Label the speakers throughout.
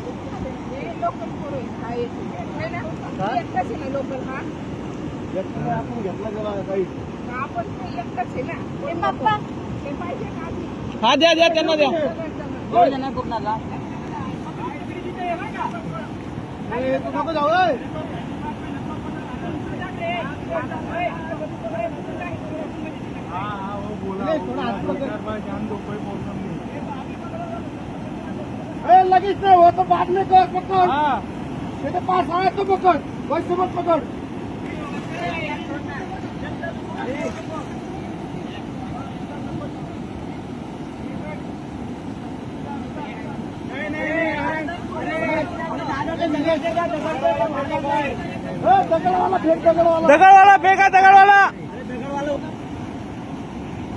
Speaker 1: Local पोरं आहे. हा एक. है ना? एकटाच आहे ना लोकल हा
Speaker 2: आपण घेतला गेला काही
Speaker 1: आपण ते एकटाच आहे ना हे पप्पा हे पाहिजे का आधी?
Speaker 3: हा द्या द्या त्यांना द्या
Speaker 2: ए, तू नको जाऊ ए. ए, थोडा हात पकड. ए, लगेच नाही हो तो बाद में कर पकड ये तो पास आया तो पकड वैसे मत पकड ए, दगडवाला फेक दगडवाला
Speaker 3: दगडवाला फेका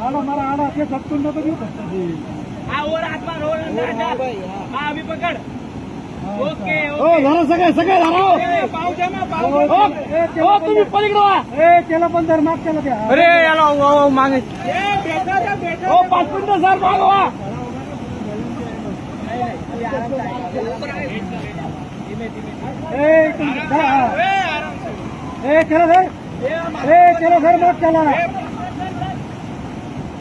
Speaker 3: हाँ हाँ. अभी पकड़. ओके
Speaker 2: ओ धरा सगळे सगळे हो. ओ, तुम्ही पलीकडे पण धर माग त्याला द्या.
Speaker 3: अरे याला मागे. बेटा बेटा
Speaker 2: ओ पाच मिनिटं सर मागवा ए तुम्ही धरा. ए त्याला धर ए त्याला धर माग
Speaker 3: ओके